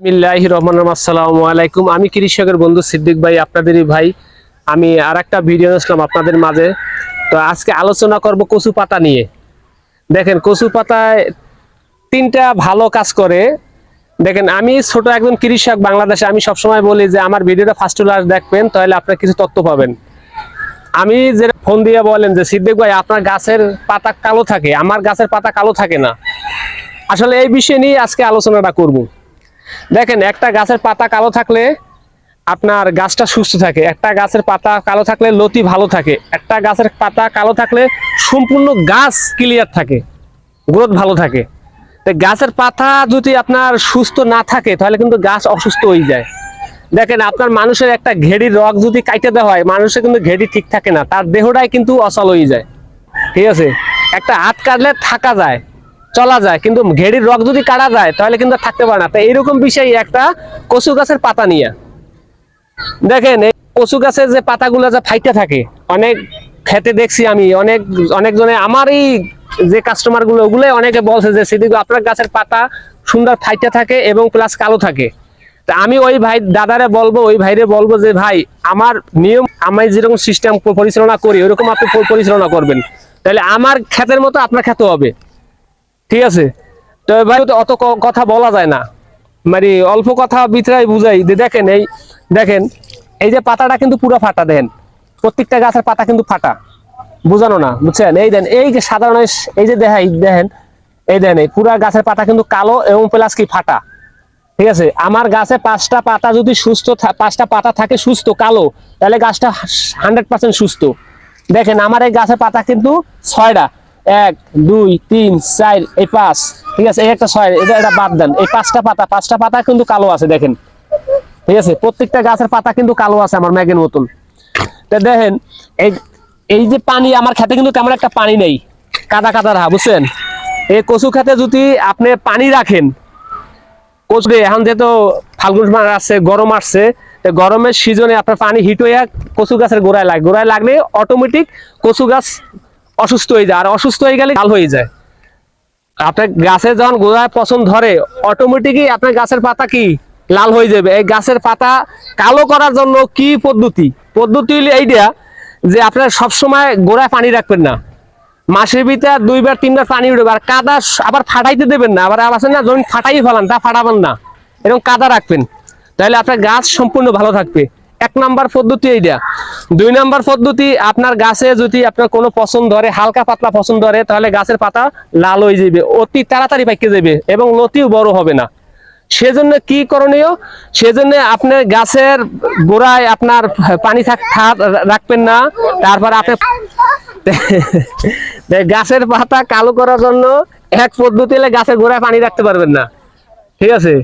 বিসমিল্লাহ রহমান আসসালামু আলাইকুম। আমি কৃষকের বন্ধু সিদ্দিক ভাই, আপনাদেরই ভাই। আমি আর একটা ভিডিও আসলাম আপনাদের মাঝে। তো আজকে আলোচনা করব কচু পাতা নিয়ে। দেখেন, কচু পাতায় তিনটা ভালো কাজ করে। দেখেন, আমি ছোট একজন কৃষক বাংলাদেশে, আমি সবসময় বলি যে আমার ভিডিওটা ফার্স্ট ক্লাস দেখবেন, তাহলে আপনার কিছু তথ্য পাবেন। আমি যে ফোন দিয়ে বলেন যে, সিদ্দিক ভাই, আপনার গাছের পাতা কালো থাকে, আমার গাছের পাতা কালো থাকে না। আসলে এই বিষয় নিয়ে আজকে আলোচনাটা করব। দেখেন, একটা গাছের পাতা কালো থাকলে আপনার গাছটা সুস্থ থাকে, একটা গাছের পাতা কালো থাকলে লতি ভালো থাকে, একটা গাছের পাতা কালো থাকলে সম্পূর্ণ গাছ ক্লিয়ার থাকে গ্রোথ ভালো থাকে। তো গাছের পাতা যদি আপনার সুস্থ না থাকে, তাহলে কিন্তু গাছ অসুস্থ হয়ে যায়। দেখেন, আপনার মানুষের একটা ঘেড়ির রগ যদি কাইটে দেওয়া হয়, মানুষের কিন্তু ঘেড়ি ঠিক থাকে না, তার দেহটাই কিন্তু অচল হয়ে যায়। ঠিক আছে? একটা হাত কাটলে থাকা যায় চলা যায় কিন্তু ঘেড়ির রক যদি কাটা যায় তাহলে কিন্তু থাকতে পারে না। তো এইরকম বিষয় একটা কচু গাছের পাতা নিয়ে। দেখেন এই কচু গাছের যে পাতাগুলো যে ফাইটে থাকে অনেক খেতে দেখছি আমি অনেক অনেকজনে আমারই যে কাস্টমারগুলো ওগুলো অনেকে বলছে যে সিদ্দিক ভাই, আপনার গাছের পাতা সুন্দর ফাইটে থাকে এবং প্লাস কালো থাকে। তা আমি ওই ভাই দাদারে বলব ওই ভাইরে বলব যে ভাই আমার নিয়ম আমি যেরকম সিস্টেম পরিচালনা করি ওইরকম আপনি পরিচালনা করবেন। তাহলে আমার ক্ষেতের মতো আপনার খেতে হবে। ঠিক আছে? তো ভাই অত কথা বলা যায় না। মানে অল্প কথা ভিতরাই বুঝাই। যে দেখেন এই দেখেন, এই যে পাতাটা কিন্তু পুরো ফাটা, দেখেন। প্রত্যেকটা গাছের পাতা কিন্তু ফাটা। বুঝানো না, বুঝছেন? এই দেন, এই যে সাধারণ এই- যে দেখাই, দেখেন, এই দেন, এই পুরা গাছের পাতা কিন্তু কালো এবং প্লাস কি ফাটা। ঠিক আছে? আমার গাছে পাঁচটা পাতা যদি সুস্থ পাঁচটা পাতা থাকে সুস্থ, কালো, তাহলে গাছটা হান্ড্রেড পার্সেন্ট সুস্থ। দেখেন, আমার এই গাছের পাতা কিন্তু ছয়টা। এক, দুই, তিন, চার, এই পাঁচ। ঠিক আছে, এই একটা ছয় এটা এটা বাদ দেন। এই পাঁচটা পাতা পাঁচটা পাতা কিন্তু কালো আছে, দেখেন। ঠিক আছে, প্রত্যেকটা গাছের পাতা কিন্তু কালো আছে আমার ম্যাগের মতন। তা দেখেন, এই এই যে পানি, আমার খেতে কিন্তু তেমন একটা পানি নেই। কাদা কাদা রাহা, বুঝছেন? এই কচু খেতে যদি আপনি পানি রাখেন, কচু এখন যেহেতু ফাল্গুন মাস আসছে গরম আসছে গরমের সিজনে আপনার পানি হিট হয়ে কচু গাছের গোড়ায় লাগে। গোড়ায় লাগলে অটোমেটিক কচু গাছ অসুস্থ হয়ে যায়। আর অসুস্থ হয়ে গেলে লাল হয়ে যায়। আপনার গাছের যখন গোড়ায় পছন্দ ধরে অটোমেটিকই আপনার গাছের পাতা কি? লাল হয়ে যাবে। এই গাছের পাতা কালো করার জন্য কি পদ্ধতি? পদ্ধতি হলো এইটা যে আপনার সবসময় গোড়ায় পানি রাখবেন না। মাসের ভিতরে দুইবার, তিনবার পানি উঠবে। আর কাদা আবার ফাটাইতে দেবেন না। আবার আছে না জমি ফাটাই ফেলান, তা ফাটাবেন না। এরকম কাদা রাখবেন। তাহলে আপনার গাছ সম্পূর্ণ ভালো থাকবে। এক নাম্বার পদ্ধতি এইটা দুই নাম্বার পদ্ধতি, আপনার গাছে যদি আপনার কোনো পছন্দ ধরে, হালকা পাতলা পছন্দ ধরে, তাহলে গাছের পাতা লাল হয়ে যাবে, অতি তাড়াতাড়ি পাইকে যাবে এবং লতিও বড় হবে না। সেজন্য কি করণীয়? সেজন্য আপনার গাছের গোড়ায় আপনার পানি থাক রাখবেন না। তারপর আপনি গাছের পাতা কালো করার জন্য এক পদ্ধতি গাছের গোড়ায় পানি রাখতে পারবেন না। ঠিক আছে?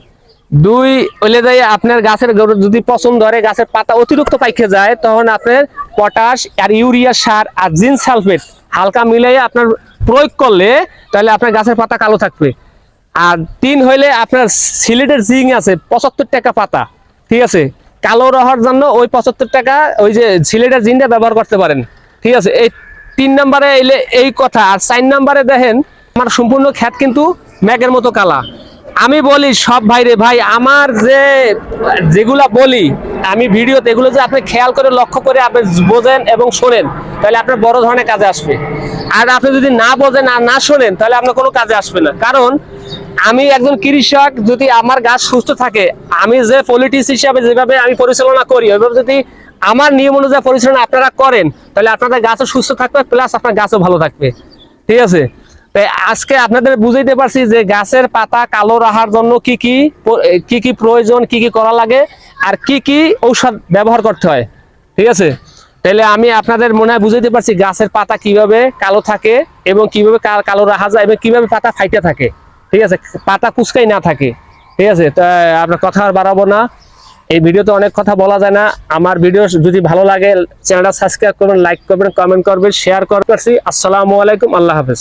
দুই হলে যাই আপনার গাছের যদি পছন্দ ধরে গাছের পাতা অতিরিক্ত পাইকে যায়, তখন আপনার পটাশ আর ইউরিয়া সার আর জিন সালফেট হালকা মিলাই আপনার প্রয়োগ করলে তাহলে আপনার গাছের পাতা কালো থাকবে। আর তিন হইলে আপনার সিলেটের জিং আছে, পঁচাত্তর টাকা পাতা, ঠিক আছে? কালো রহার জন্য ওই পঁচাত্তর টাকা ওই যে সিলেটের জিনটা ব্যবহার করতে পারেন, ঠিক আছে? এই তিন নম্বরে এলে এই কথা, আর চার নম্বরে দেখেন, আমার সম্পূর্ণ খ্যাত কিন্তু ম্যাগের মতো কালা। আমি বলি, সব ভাইরে ভাই, আমার যে, যেগুলা বলি, আমি ভিডিওতে এগুলো যে আপনি খেয়াল করে লক্ষ্য করে আপনি বোঝেন এবং শোনেন, তাহলে আপনার বড় ধরনের কাজে আসবে। আর আপনি যদি না বোঝেন আর না শোনেন, তাহলে আপনার কোনো কাজে আসবে না। কারণ আমি একজন কৃষক, যদি আমার গাছ সুস্থ থাকে, আমি যে পলিটিক্স হিসাবে যেভাবে আমি পরিচালনা করি, ওইভাবে যদি আমার নিয়ম অনুযায়ী পরিচালনা আপনারা করেন, তাহলে আপনাদের গাছও সুস্থ থাকবে প্লাস আপনার গাছও ভালো থাকবে। ঠিক আছে? আজকে আপনাদের বুঝাইতে পারছি যে গাছের পাতা কালো রাখার জন্য কি কি কি কি প্রয়োজন, কি কি করা লাগে, আর কি কি ঔষধ ব্যবহার করতে হয়। ঠিক আছে? তাহলে আমি আপনাদের মনে হয় বুঝাইতে পারছি গাছের পাতা কীভাবে কালো থাকে এবং কীভাবে কালো রাখা যায় এবং কীভাবে পাতা ফাইটে থাকে। ঠিক আছে? পাতা কুচকাই না থাকে। ঠিক আছে? আপনার কথা আর বাড়াবো না। এই ভিডিওতে অনেক কথা বলা যায় না। আমার ভিডিও যদি ভালো লাগে, চ্যানেলটা সাবস্ক্রাইব করবেন, লাইক করবেন, কমেন্ট করবেন, শেয়ার করবেন। আসসালামু আলাইকুম, আল্লাহ হাফেজ।